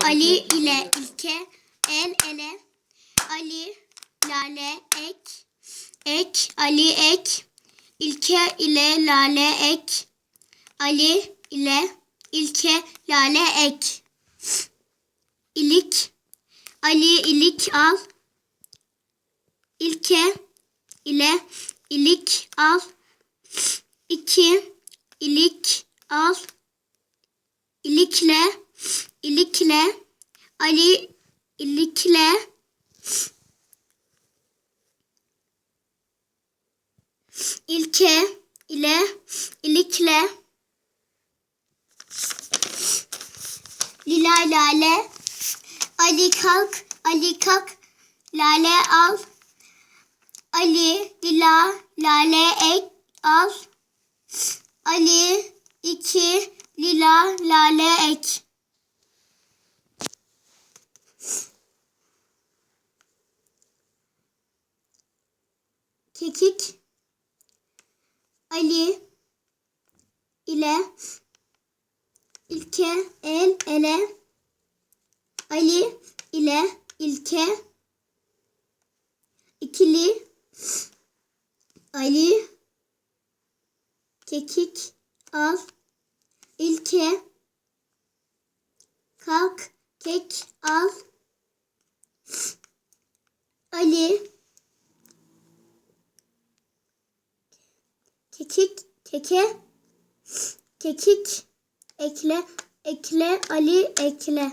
Ali ile ilke el ele. Ali lale ek. Ek Ali ek. İlke ile lale ek. Ali ile ilke lale ek. İlik Ali ilik al. İlke ile ilik al. İki ilik al. İlikle ilikle Ali ilikle. İlke ile ilikle. Lila lale. Ali kalk Ali kalk. Lale al. Ali lila lale ek al. Ali iki lila lale ek Kekik Ali ile ilke el ele Ali ile ilke ikili Ali kekik al ilke kalk kek al Ali kekik keke kekik ekle ekle Ali ekle